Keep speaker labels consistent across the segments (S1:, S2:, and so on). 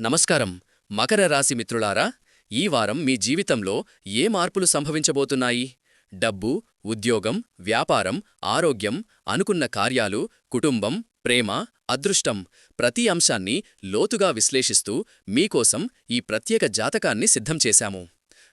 S1: నమస్కారం. మకర రాశి మిత్రులారా ఈ వారం మీ జీవితంలో ఏ మార్పులు సంభవించబోతున్నాయి? డబ్బు ఉద్యోగం వ్యాపారం ఆరోగ్యం అనుకున్న కార్యాలు కుటుంబం ప్రేమ అదృష్టం ప్రతి అంశాన్ని లోతుగా విశ్లేషిస్తూ మీకోసం ఈ ప్రత్యేక జాతకాన్ని సిద్ధం చేశాము.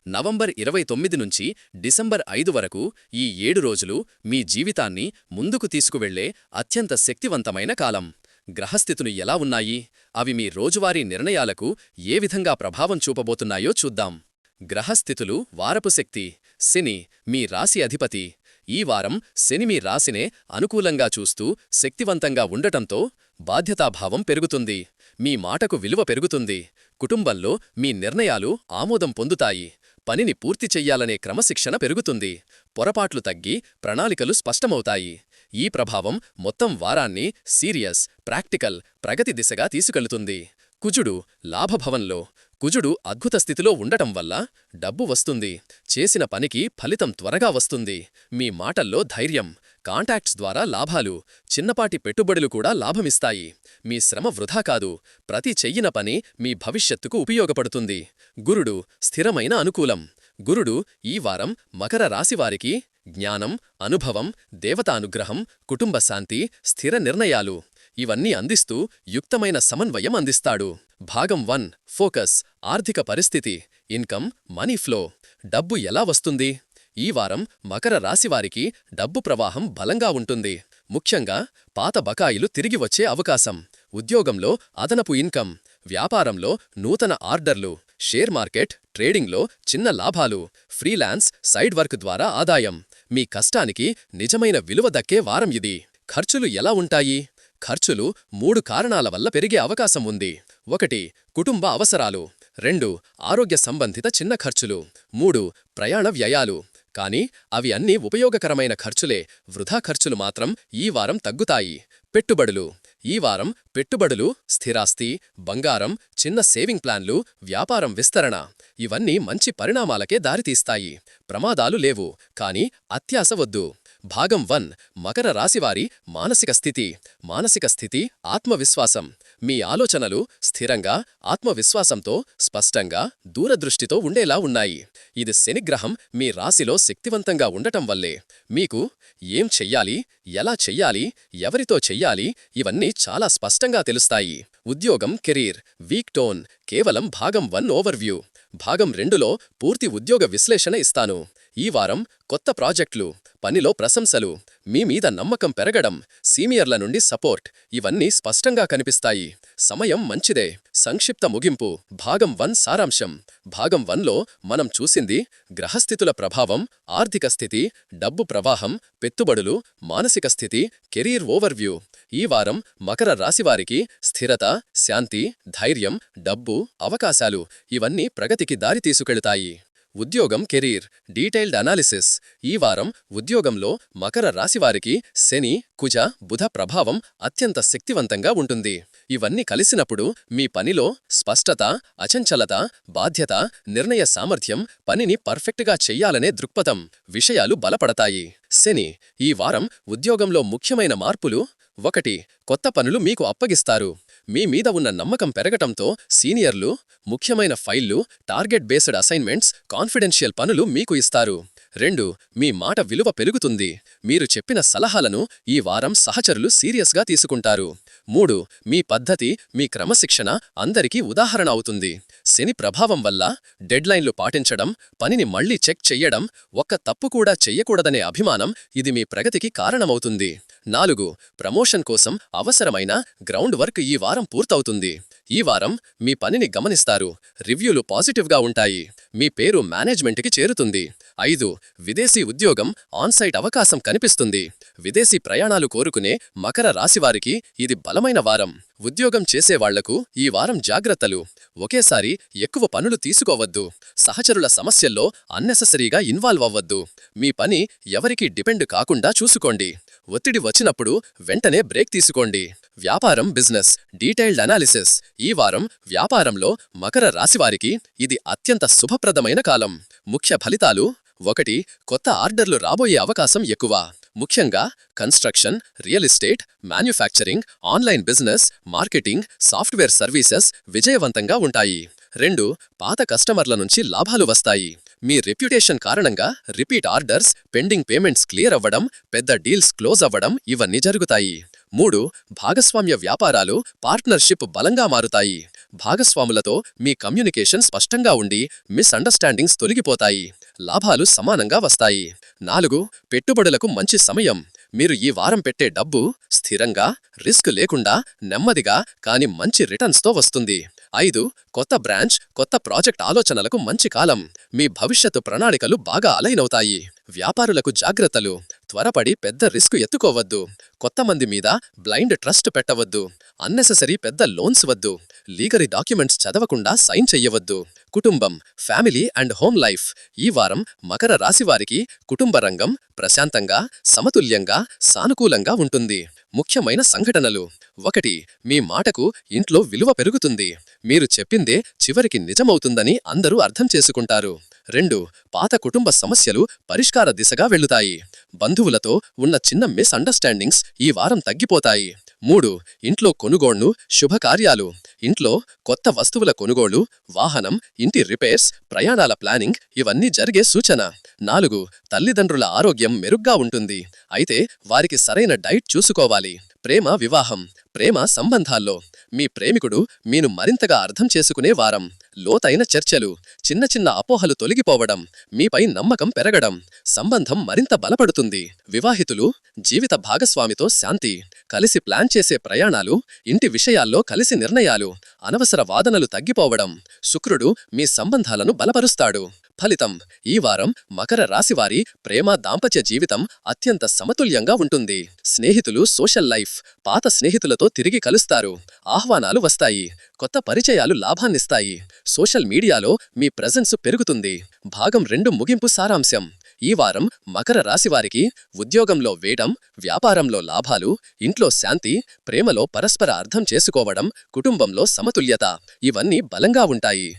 S1: నవంబర్ ఇరవై తొమ్మిది నుంచి డిసెంబర్ ఐదు వరకు ఈ ఏడు రోజులు మీ జీవితాన్ని ముందుకు తీసుకువెళ్ళే అత్యంత శక్తివంతమైన కాలం. గ్రహస్థితులు ఎలా ఉన్నాయి? అవి మీ రోజువారీ నిర్ణయాలకు ఏ విధంగా ప్రభావం చూపబోతున్నాయో చూద్దాం. గ్రహస్థితులు వారపు శక్తి శని మీ రాశి అధిపతి. ఈ వారం శని మీ రాశినే అనుకూలంగా చూస్తూ శక్తివంతంగా ఉండటంతో బాధ్యతాభావం పెరుగుతుంది. మీ మాటకు విలువ పెరుగుతుంది. కుటుంబంలో మీ నిర్ణయాలు ఆమోదం పొందుతాయి. పనిని పూర్తి చెయ్యాలనే క్రమశిక్షణ పెరుగుతుంది. పొరపాట్లు తగ్గి ప్రణాళికలు స్పష్టమవుతాయి. ఈ ప్రభావం మొత్తం వారాన్ని సీరియస్ ప్రాక్టికల్ ప్రగతి దిశగా తీసుకెళ్తుంది కుజుడు లాభభవంలో కుజుడు అద్భుత స్థితిలో ఉండటం వల్ల డబ్బు వస్తుంది చేసిన పనికి ఫలితం త్వరగా వస్తుంది. మీ మాటల్లో ధైర్యం కాంటాక్ట్స్ ద్వారా లాభాలు చిన్నపాటి పెట్టుబడులు కూడా లాభమిస్తాయి. మీ శ్రమ వృధా కాదు ప్రతి చెయ్యిన పని మీ భవిష్యత్తుకు ఉపయోగపడుతుంది. గురుడు స్థిరమైన అనుకూలం గురుడు ఈ వారం మకర రాశివారికి జ్ఞానం అనుభవం దేవతానుగ్రహం కుటుంబ శాంతి స్థిర నిర్ణయాలు. ఇవన్నీ అందిస్తూ యుక్తమైన సమన్వయం అందిస్తాడు. భాగం వన్ ఫోకస్ ఆర్థిక పరిస్థితి ఇన్కమ్ మనీ ఫ్లో. డబ్బు ఎలా వస్తుంది? ఈ వారం మకర రాశివారికి డబ్బు ప్రవాహం బలంగా ఉంటుంది. ముఖ్యంగా పాత బకాయిలు తిరిగి వచ్చే అవకాశం. ఉద్యోగంలో అదనపు ఇన్కమ్. వ్యాపారంలో నూతన ఆర్డర్లు. షేర్ మార్కెట్ ట్రేడింగ్లో చిన్న లాభాలు. ఫ్రీలాన్స్ సైడ్ వర్క్ ద్వారా ఆదాయం. మీ కష్టానికి నిజమైన విలువ దక్కే వారం ఇది. ఖర్చులు ఎలా ఉంటాయి? ఖర్చులు మూడు కారణాల వల్ల పెరిగే అవకాశం ఉంది. ఒకటి కుటుంబ అవసరాలు. రెండు ఆరోగ్య సంబంధిత చిన్న ఖర్చులు. మూడు ప్రయాణ వ్యయాలు. కాని అవి అన్నీ ఉపయోగకరమైన ఖర్చులే. వృధా ఖర్చులు మాత్రం ఈ వారం తగ్గుతాయి. పెట్టుబడులు. ఈ వారం పెట్టుబడులు స్థిరాస్తి బంగారం చిన్న సేవింగ్ ప్లాన్లు వ్యాపారం విస్తరణ. ఇవన్నీ మంచి పరిణామాలకే దారితీస్తాయి. ప్రమాదాలు లేవు. కాని అత్యాస వద్దు. భాగం వన్ మకర రాశివారి మానసిక స్థితి. మానసిక స్థితి ఆత్మవిశ్వాసం. మీ ఆలోచనలు స్థిరంగా ఆత్మవిశ్వాసంతో స్పష్టంగా దూరదృష్టితో ఉండేలా ఉన్నాయి. ఇది శనిగ్రహం మీ రాశిలో శక్తివంతంగా ఉండటం వల్లే. మీకు ఏం చెయ్యాలి ఎలా చెయ్యాలి ఎవరితో చెయ్యాలి ఇవన్నీ చాలా స్పష్టంగా తెలుస్తాయి. ఉద్యోగం కెరీర్ వీక్ టోన్ కేవలం భాగం వన్ ఓవర్వ్యూ. భాగం రెండులో పూర్తి ఉద్యోగ విశ్లేషణ ఇస్తాను. ఈ వారం కొత్త ప్రాజెక్టులు పనిలో ప్రశంసలు మీ మీద నమ్మకం పెరగడం సీనియర్ల నుండి సపోర్ట్ ఇవన్నీ స్పష్టంగా కనిపిస్తాయి. సమయం మంచిదే. సంక్షిప్త ముగింపు. భాగం వన్ సారాంశం. భాగం వన్లో మనం చూసింది గ్రహస్థితుల ప్రభావం ఆర్థిక స్థితి డబ్బు ప్రవాహం పెట్టుబడులు మానసిక స్థితి కెరీర్ ఓవర్వ్యూ. ఈ వారం మకర రాశివారికి స్థిరత శాంతి ధైర్యం డబ్బు అవకాశాలు ఇవన్నీ ప్రగతికి దారి తీసుకెళతాయి ఉద్యోగం కెరీర్ డీటెయిల్డ్ అనాలిసిస్. ఈ వారం ఉద్యోగంలో మకర రాశివారికి శని కుజ బుధ ప్రభావం అత్యంత శక్తివంతంగా ఉంటుంది. ఇవన్నీ కలిసినప్పుడు మీ పనిలో స్పష్టత అచంచలత బాధ్యత నిర్ణయ సామర్థ్యం పనిని పర్ఫెక్ట్గా చెయ్యాలనే దృక్పథం విషయాలు బలపడతాయి. శని ఈ వారం ఉద్యోగంలో ముఖ్యమైన మార్పులు. ఒకటి కొత్త పనులు మీకు అప్పగిస్తారు. మీ మీద ఉన్న నమ్మకం పెరగటంతో సీనియర్లు ముఖ్యమైన ఫైళ్ళు టార్గెట్ బేస్డ్ అసైన్మెంట్స్ కాన్ఫిడెన్షియల్ పనులు మీకు ఇస్తారు. రెండు మీ మాట విలువ పెరుగుతుంది. మీరు చెప్పిన సలహాలను ఈ వారం సహచరులు సీరియస్గా తీసుకుంటారు. మూడు మీ పద్ధతి మీ క్రమశిక్షణ అందరికీ ఉదాహరణ అవుతుంది. శని ప్రభావం వల్ల డెడ్లైన్లు పాటించడం పనిని మళ్ళీ చెక్ చెయ్యడం ఒక్క తప్పు కూడా చెయ్యకూడదనే అభిమానం ఇది మీ ప్రగతికి కారణమవుతుంది. నాలుగు ప్రమోషన్ కోసం అవసరమైన గ్రౌండ్ వర్క్ ఈ వారం పూర్తవుతుంది. ఈ వారం మీ పనిని గమనిస్తారు. రివ్యూలు పాజిటివ్గా ఉంటాయి. మీ పేరు మేనేజ్మెంట్కి చేరుతుంది. ఐదు విదేశీ ఉద్యోగం ఆన్సైట్ అవకాశం కనిపిస్తుంది. విదేశీ ప్రయాణాలు కోరుకునే మకర రాశివారికి ఇది బలమైన వారం. ఉద్యోగం చేసేవాళ్ళకు ఈ వారం జాగ్రత్తలు. ఒకేసారి ఎక్కువ పనులు తీసుకోవద్దు. సహచరుల సమస్యల్లో అన్నెసెసరీగా ఇన్వాల్వ్ అవ్వద్దు. మీ పని ఎవరికీ డిపెండ్ కాకుండా చూసుకోండి. ఒత్తిడి వచ్చినప్పుడు వెంటనే బ్రేక్ తీసుకోండి. వ్యాపారం బిజినెస్ డీటెయిల్డ్ అనాలిసిస్. ఈ వారం వ్యాపారంలో మకర రాశివారికి ఇది అత్యంత శుభప్రదమైన కాలం. ముఖ్య ఫలితాలు ఒకటి కొత్త ఆర్డర్లు రాబోయే అవకాశం ఎక్కువ. ముఖ్యంగా construction real estate manufacturing online business marketing software services విజయవంతంగా ఉంటాయి. రెండు పాత కస్టమర్ల నుంచి లాభాలు వస్తాయి. మీ రెప్యుటేషన్ కారణంగా repeat orders pending payments clear అవ్వడం పెద్ద డీల్స్ క్లోజ్ అవ్వడం ఇవన్నీ జరుగుతాయి. మూడు భాగస్వామ్య వ్యాపారాలు పార్ట్నర్షిప్ బలంగా మారుతాయి. భాగస్వాములతో మీ కమ్యూనికేషన్ స్పష్టంగా ఉండి మిస్అండర్స్టాండింగ్స్ తొలగిపోతాయి. లాభాలు సమానంగా వస్తాయి. నాలుగు పెట్టుబడులకు మంచి సమయం. మీరు ఈ వారం పెట్టే డబ్బు స్థిరంగా రిస్క్ లేకుండా నెమ్మదిగా కాని మంచి రిటర్న్స్తో వస్తుంది. ఐదు కొత్త బ్రాంచ్ కొత్త ప్రాజెక్ట్ ఆలోచనలకు మంచి కాలం. మీ భవిష్యత్తు ప్రణాళికలు బాగా అలైనవుతాయి వ్యాపారులకు జాగ్రత్తలు. త్వరపడి పెద్ద రిస్క్ ఎత్తుకోవద్దు. కొత్త మంది మీద బ్లైండ్ ట్రస్ట్ పెట్టవద్దు. అన్నెసెసరీ పెద్ద లోన్స్ వద్దు. లీగరీ డాక్యుమెంట్స్ చదవకుండా సైన్ చెయ్యవద్దు. కుటుంబం ఫ్యామిలీ అండ్ హోమ్ లైఫ్. ఈ వారం మకర రాశివారికి కుటుంబ రంగం ప్రశాంతంగా సమతుల్యంగా సానుకూలంగా ఉంటుంది. ముఖ్యమైన సంఘటనలు. ఒకటి మీ మాటకు ఇంట్లో విలువ పెరుగుతుంది. మీరు చెప్పిందే చివరికి నిజమవుతుందని అందరూ అర్థం చేసుకుంటారు. రెండు పాత కుటుంబ సమస్యలు పరిష్కార దిశగా వెళ్ళుతాయి బంధువులతో ఉన్న చిన్న మిస్అండర్స్టాండింగ్స్ ఈ వారం తగ్గిపోతాయి. మూడు ఇంట్లో కొనుగోళ్ళు శుభకార్యాలు. ఇంట్లో కొత్త వస్తువుల కొనుగోలు వాహనం ఇంటి రిపేర్స్ ప్రయాణాల ప్లానింగ్ ఇవన్నీ జరిగే సూచన. నాలుగు తల్లిదండ్రుల ఆరోగ్యం మెరుగ్గా ఉంటుంది. అయితే వారికి సరైన డైట్ చూసుకోవాలి. ప్రేమ వివాహం ప్రేమ సంబంధాల్లో. మీ ప్రేమికుడు మీను మరింతగా అర్థం చేసుకునే వారం. లోతైన చర్చలు చిన్న చిన్న అపోహలు తొలగిపోవడం మీపై నమ్మకం పెరగడం సంబంధం మరింత బలపడుతుంది. వివాహితులు జీవిత భాగస్వామితో శాంతి కలిసి ప్లాన్ చేసే ప్రయాణాలు ఇంటి విషయాల్లో కలిసి నిర్ణయాలు అనవసర వాదనలు తగ్గిపోవడం శుక్రుడు మీ సంబంధాలను బలపరుస్తాడు. ఫలితం. ఈ వారం మకర రాశివారి ప్రేమ దాంపత్య జీవితం అత్యంత సమతుల్యంగా ఉంటుంది. స్నేహితులు సోషల్ లైఫ్ పాత స్నేహితులతో తిరిగి కలుస్తారు. ఆహ్వానాలు వస్తాయి. కొత్త పరిచయాలు లాభాన్నిస్తాయి. సోషల్ మీడియాలో మీ ప్రజెన్స్ పెరుగుతుంది. భాగం రెండు ముగింపు సారాంశం. ఈ వారం మకర రాశివారికి ఉద్యోగంలో వేయడం వ్యాపారంలో లాభాలు ఇంట్లో శాంతి ప్రేమలో పరస్పర అర్థం చేసుకోవడం కుటుంబంలో సమతుల్యత ఇవన్నీ బలంగా ఉంటాయి.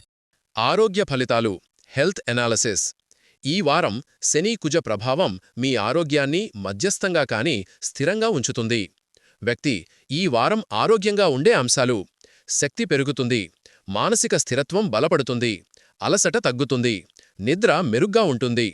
S2: ఆరోగ్య ఫలితాలు. హెల్త్ ఎనాలసిస్ ఈ వారం శని కుజ ప్రభావం మీ ఆరోగ్యాన్ని మధ్యస్థంగా కాని స్థిరంగా ఉంచుతుంది. వ్యక్తి ఈ వారం ఆరోగ్యంగా ఉండే అంశాలు. శక్తి పెరుగుతుంది. మానసిక స్థిరత్వం బలపడుతుంది. అలసట తగ్గుతుంది. నిద్ర మెరుగ్గా ఉంటుంది.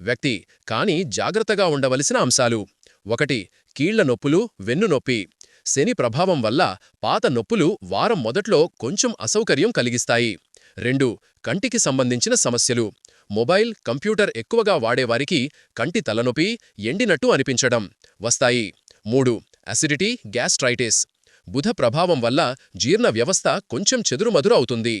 S2: వ్యక్తి కాని జాగ్రత్తగా ఉండవలసిన అంశాలు. ఒకటి కీళ్ళ నొప్పులు వెన్ను నొప్పి. శని ప్రభావం వల్ల పాత నొప్పులు వారం మొదట్లో కొంచెం అసౌకర్యం కలిగిస్తాయి. రెండు కంటికి సంబంధించిన సమస్యలు. మొబైల్ కంప్యూటర్ ఎక్కువగా వాడేవారికి కంటి తలనొప్పి ఎండినట్టు అనిపించడం. వస్తాయి. మూడు అసిడిటీ గ్యాస్ట్రైటిస్ బుధ ప్రభావం వల్ల జీర్ణ వ్యవస్థ కొంచెం చెదురుమదురు అవుతుంది.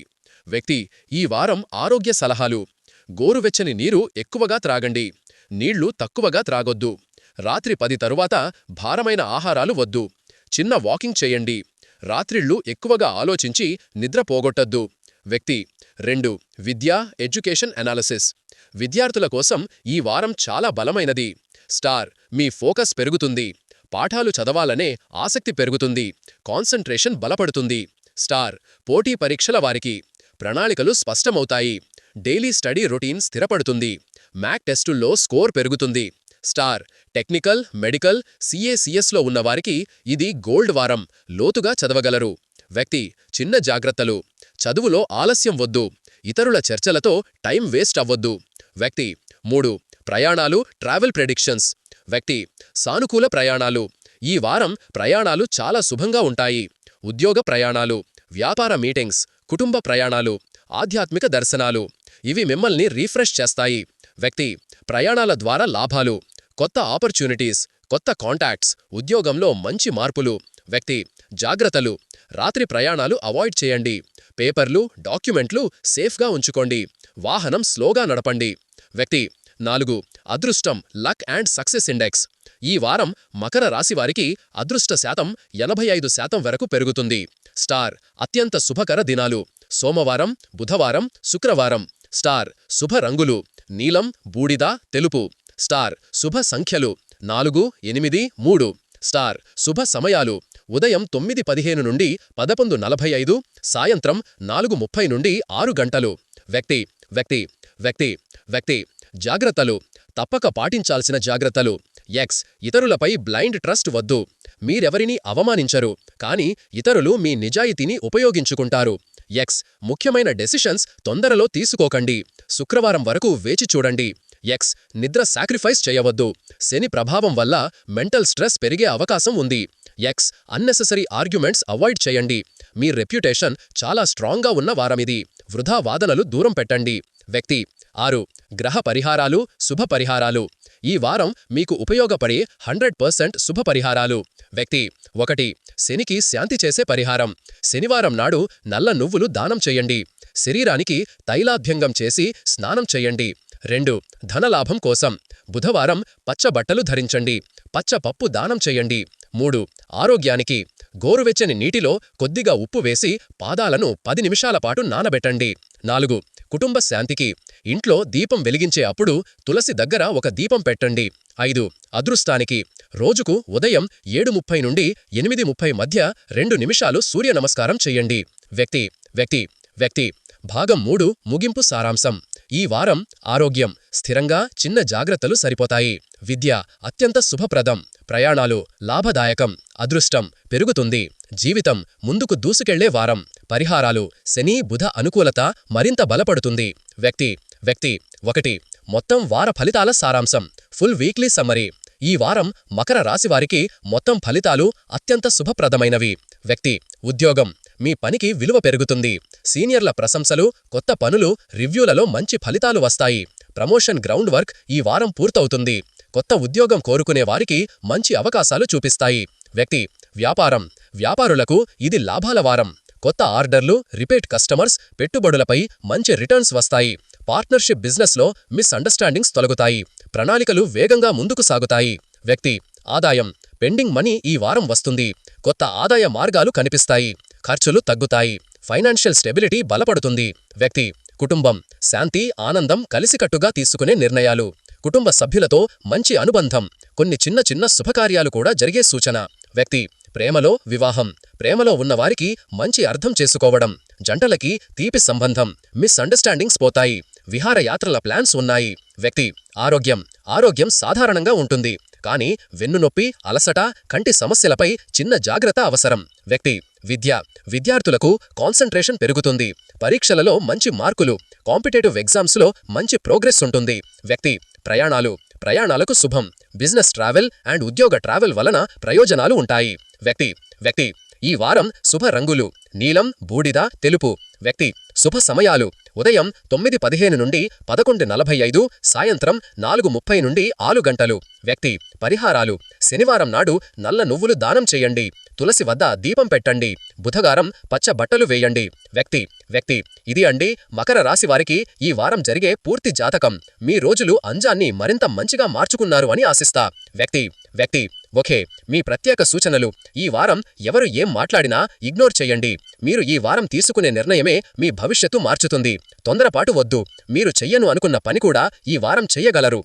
S2: వ్యక్తి ఈ వారం ఆరోగ్య సలహాలు. గోరువెచ్చని నీరు ఎక్కువగా త్రాగండి. నీళ్ళు తక్కువగా త్రాగొద్దు. రాత్రి పది తరువాత భారమైన ఆహారాలు వద్దు. చిన్న వాకింగ్ చేయండి. రాత్రిళ్ళు ఎక్కువగా ఆలోచించి నిద్ర పోగొట్టద్దు. వ్యక్తి. రెండు విద్య ఎడ్యుకేషన్ అనాలిసిస్. విద్యార్థుల కోసం ఈ వారం చాలా బలమైనది. స్టార్ మీ ఫోకస్ పెరుగుతుంది. పాఠాలు చదవాలనే ఆసక్తి పెరుగుతుంది. కాన్సంట్రేషన్ బలపడుతుంది. స్టార్ పోటీ పరీక్షల వారికి ప్రణాళికలు స్పష్టమవుతాయి. డైలీ స్టడీ రొటీన్ స్థిరపడుతుంది. మ్యాక్ టెస్టుల్లో స్కోర్ పెరుగుతుంది. స్టార్ టెక్నికల్ మెడికల్ సిఏసిఎస్లో ఉన్నవారికి ఇది గోల్డ్ వారం. లోతుగా చదవగలరు. వ్యక్తి చిన్న జాగ్రత్తలు. చదువులో ఆలస్యం వద్దు. ఇతరుల చర్చలతో టైం వేస్ట్ అవ్వొద్దు. వ్యక్తి మూడు ప్రయాణాలు ట్రావెల్ ప్రెడిక్షన్స్. వ్యక్తి సానుకూల ప్రయాణాలు. ఈ వారం ప్రయాణాలు చాలా శుభంగా ఉంటాయి. ఉద్యోగ ప్రయాణాలు వ్యాపార మీటింగ్స్ కుటుంబ ప్రయాణాలు ఆధ్యాత్మిక దర్శనాలు. ఇవి మిమ్మల్ని రీఫ్రెష్ చేస్తాయి. వ్యక్తి ప్రయాణాల ద్వారా లాభాలు. కొత్త ఆపర్చునిటీస్ కొత్త కాంటాక్ట్స్ ఉద్యోగంలో మంచి మార్పులు. వ్యక్తి జాగ్రత్తలు. రాత్రి ప్రయాణాలు అవాయిడ్ చేయండి. పేపర్లు డాక్యుమెంట్లు సేఫ్గా ఉంచుకోండి. వాహనం స్లోగా నడపండి. వ్యక్తి నాలుగు అదృష్టం లక్ అండ్ సక్సెస్ ఇండెక్స్. ఈ వారం మకర రాశివారికి అదృష్ట శాతం ఎనభై ఐదు శాతం వరకు పెరుగుతుంది. స్టార్ అత్యంత శుభకర దినాలు. సోమవారం బుధవారం శుక్రవారం. స్టార్ శుభ రంగులు. నీలం బూడిద తెలుపు. స్టార్ శుభ సంఖ్యలు. నాలుగు ఎనిమిది మూడు. స్టార్ శుభ సమయాలు. ఉదయం తొమ్మిది పదిహేను నుండి పదకొండు నలభై ఐదు సాయంత్రం నాలుగు ముప్పై నుండి ఆరు గంటలు. వ్యక్తి వ్యక్తి వ్యక్తి వ్యక్తి జాగ్రత్తలు. తప్పక పాటించాల్సిన జాగ్రత్తలు. ఎక్స్ ఇతరులపై బ్లైండ్ ట్రస్ట్ వద్దు. మీరెవరినీ అవమానించరు కానీ ఇతరులు మీ నిజాయితీని ఉపయోగించుకుంటారు. ఎక్స్ ముఖ్యమైన డెసిషన్స్ తొందరలో తీసుకోకండి. శుక్రవారం వరకు వేచి చూడండి. ఎక్స్ నిద్ర సాక్రిఫైస్ చేయవద్దు. శని ప్రభావం వల్ల మెంటల్ స్ట్రెస్ పెరిగే అవకాశం ఉంది. ఎక్స్ అన్నెసెసరీ ఆర్గ్యుమెంట్స్ అవాయిడ్ చేయండి. మీ రెప్యుటేషన్ చాలా స్ట్రాంగ్గా ఉన్న వారమిది. వృధా వాదనలు దూరం పెట్టండి. వ్యక్తి ఆరు గ్రహ పరిహారాలు శుభ పరిహారాలు. ఈ వారం మీకు ఉపయోగపడే హండ్రెడ్ పర్సెంట్ శుభ పరిహారాలు. వ్యక్తి ఒకటి శనికి శాంతి చేసే పరిహారం. శనివారం నాడు నల్ల నువ్వులు దానం చేయండి. శరీరానికి తైలాభ్యంగం చేసి స్నానం చేయండి. రెండు ధనలాభం కోసం. బుధవారం పచ్చ బట్టలు ధరించండి. పచ్చ పప్పు దానం చేయండి. మూడు ఆరోగ్యానికి గోరువెచ్చని నీటిలో కొద్దిగా ఉప్పు వేసి పాదాలను పది నిమిషాల పాటు నానబెట్టండి. నాలుగు కుటుంబ శాంతికి ఇంట్లో దీపం వెలిగించే అప్పుడు తులసి దగ్గర ఒక దీపం పెట్టండి. ఐదు అదృష్టానికి రోజుకు ఉదయం ఏడు ముప్పై నుండి ఎనిమిది ముప్పై మధ్య రెండు నిమిషాలు సూర్య నమస్కారం చెయ్యండి వ్యక్తి వ్యక్తి వ్యక్తి భాగం మూడు ముగింపు సారాంశం. ఈ వారం ఆరోగ్యం స్థిరంగా చిన్న జాగ్రత్తలు సరిపోతాయి. విద్య అత్యంత శుభప్రదం. ప్రయాణాలు లాభదాయకం అదృష్టం పెరుగుతుంది. జీవితం ముందుకు దూసుకెళ్ళే వారం. పరిహారాలు శని బుధ అనుకూలత మరింత బలపడుతుంది. వ్యక్తి వ్యక్తి ఒకటి. మొత్తం వార ఫలితాల సారాంశం. Full weekly summary. ఈ వారం మకర రాశివారికి మొత్తం ఫలితాలు అత్యంత శుభప్రదమైనవి. వ్యక్తి ఉద్యోగం మీ పనికి విలువ పెరుగుతుంది. సీనియర్ల ప్రశంసలు కొత్త పనులు రివ్యూలలో మంచి ఫలితాలు వస్తాయి. ప్రమోషన్ గ్రౌండ్ వర్క్ ఈ వారం పూర్తవుతుంది. కొత్త ఉద్యోగం కోరుకునే వారికి మంచి అవకాశాలు చూపిస్తాయి. వ్యక్తి వ్యాపారం. వ్యాపారులకు ఇది లాభాల వారం. కొత్త ఆర్డర్లు రిపీట్ కస్టమర్స్ పెట్టుబడులపై మంచి రిటర్న్స్ వస్తాయి. పార్ట్నర్షిప్ బిజినెస్లో మిస్అండర్స్టాండింగ్స్ తొలగుతాయి. ప్రణాళికలు వేగంగా ముందుకు సాగుతాయి. వ్యక్తి ఆదాయం. పెండింగ్ మనీ ఈ వారం వస్తుంది. కొత్త ఆదాయ మార్గాలు కనిపిస్తాయి. ఖర్చులు తగ్గుతాయి. ఫైనాన్షియల్ స్టెబిలిటీ బలపడుతుంది. వ్యక్తి కుటుంబం శాంతి ఆనందం కలిసికట్టుగా తీసుకునే నిర్ణయాలు. కుటుంబ సభ్యులతో మంచి అనుబంధం కొన్ని చిన్న చిన్న శుభకార్యాలు కూడా జరిగే సూచన. వ్యక్తి ప్రేమలో వివాహం ప్రేమలో ఉన్నవారికి మంచి అర్థం చేసుకోవడం జంటలకి తీపి సంబంధం మిస్అండర్స్టాండింగ్స్ పోతాయి విహారయాత్రల ప్లాన్స్ ఉన్నాయి. వ్యక్తి ఆరోగ్యం ఆరోగ్యం సాధారణంగా ఉంటుంది కానీ వెన్నునొప్పి అలసట కంటి సమస్యలపై చిన్న జాగ్రత్త అవసరం. వ్యక్తి విద్య విద్యార్థులకు కాన్సంట్రేషన్ పెరుగుతుంది. పరీక్షలలో మంచి మార్కులు కాంపిటేటివ్ ఎగ్జామ్స్లో మంచి ప్రోగ్రెస్ ఉంటుంది. వ్యక్తి ప్రయాణాలు ప్రయాణాలకు శుభం. బిజినెస్ ట్రావెల్ అండ్ ఉద్యోగ ట్రావెల్ వలన ప్రయోజనాలు ఉంటాయి. వ్యక్తి వ్యక్తి ఈ వారం శుభ రంగులు నీలం బూడిద తెలుపు. వ్యక్తి శుభ సమయాలు. ఉదయం తొమ్మిది పదిహేను నుండి పదకొండు నలభై ఐదు సాయంత్రం నాలుగు ముప్పై నుండి ఆరు గంటలు. వ్యక్తి పరిహారాలు. శనివారం నాడు నల్ల నువ్వులు దానం చేయండి. తులసి వద్ద దీపం పెట్టండి. బుధగారం పచ్చ బట్టలు వేయండి. వ్యక్తి వ్యక్తి ఇది అండి మకర రాశి వారికి ఈ వారం జరిగే పూర్తి జాతకం. మీ రోజులు అంజాన్ని మరింత మంచిగా మార్చుకున్నారు అని ఆశిస్తా. వ్యక్తి వ్యక్తి ఓకే మీ ప్రత్యేక సూచనలు. ఈ వారం ఎవరు ఏం మాట్లాడినా ఇగ్నోర్ చేయండి. మీరు ఈ వారం తీసుకునే నిర్ణయమే మీ భవిష్యత్తు మార్చుతుంది. తొందరపాటు వద్దు. మీరు చెయ్యను అనుకున్న పని కూడా ఈ వారం చెయ్యగలరు.